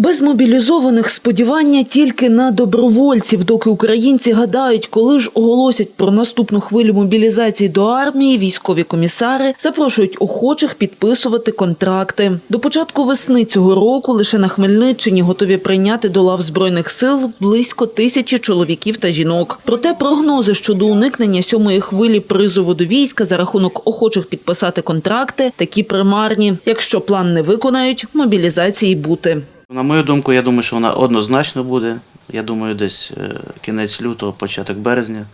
Без мобілізованих сподівання тільки на добровольців, доки українці гадають, коли ж оголосять про наступну хвилю мобілізації до армії, військові комісари запрошують охочих підписувати контракти. До початку весни цього року лише на Хмельниччині готові прийняти до лав збройних сил близько тисячі чоловіків та жінок. Проте прогнози щодо уникнення сьомої хвилі призову до війська за рахунок охочих підписати контракти такі примарні. Якщо план не виконають, мобілізації бути. На мою думку, я думаю, що вона однозначно буде. Я думаю, десь е, кінець лютого, початок березня.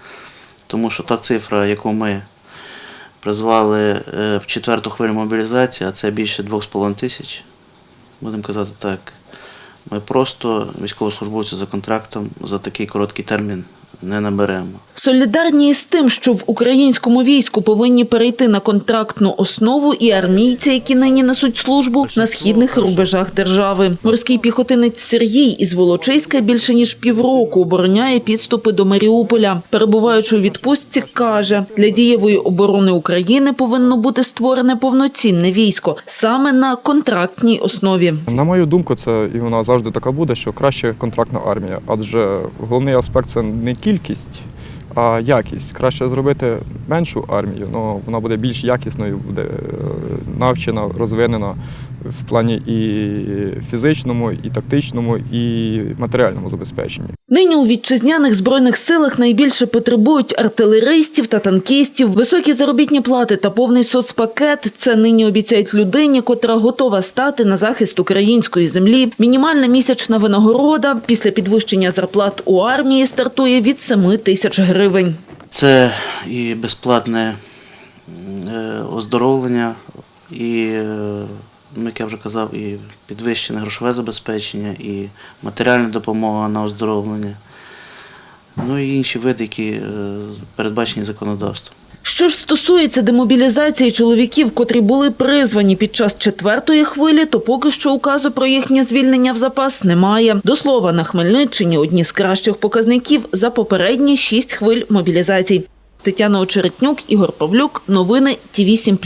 Тому що та цифра, яку ми призвали е, в четверту хвилю мобілізації, а це більше 2,5 тисяч, будемо казати так, ми просто військовослужбовці за контрактом за такий короткий термін не наберемо. Солідарні із тим, що в українському війську повинні перейти на контрактну основу і армійці, які нині несуть службу на східних рубежах держави. Морський піхотинець Сергій із Волочиська більше ніж півроку обороняє підступи до Маріуполя. Перебуваючи у відпустці, каже, для дієвої оборони України повинно бути створене повноцінне військо саме на контрактній основі. На мою думку, це і вона завжди така буде, що краще контрактна армія, адже головний аспект це не кількість, а якість. Краще зробити меншу армію, але вона буде більш якісною, буде е, навчена, розвинена в плані і фізичному, і тактичному, і матеріальному забезпеченні. Нині у вітчизняних збройних силах найбільше потребують артилеристів та танкістів. Високі заробітні плати та повний соцпакет – це нині обіцяють людині, котра готова стати на захист української землі. Мінімальна місячна винагорода після підвищення зарплат у армії стартує від 7 тисяч гривень. Це і безплатне е, оздоровлення, і, е, як я вже казав, і підвищене грошове забезпечення, і матеріальна допомога на оздоровлення, ну і інші види, які е, передбачені законодавством. Що ж стосується демобілізації чоловіків, котрі були призвані під час четвертої хвилі, то поки що указу про їхнє звільнення в запас немає. До слова, на Хмельниччині одні з кращих показників за попередні шість хвиль мобілізацій. Тетяна Очеретнюк, Ігор Павлюк. Новини Ті 8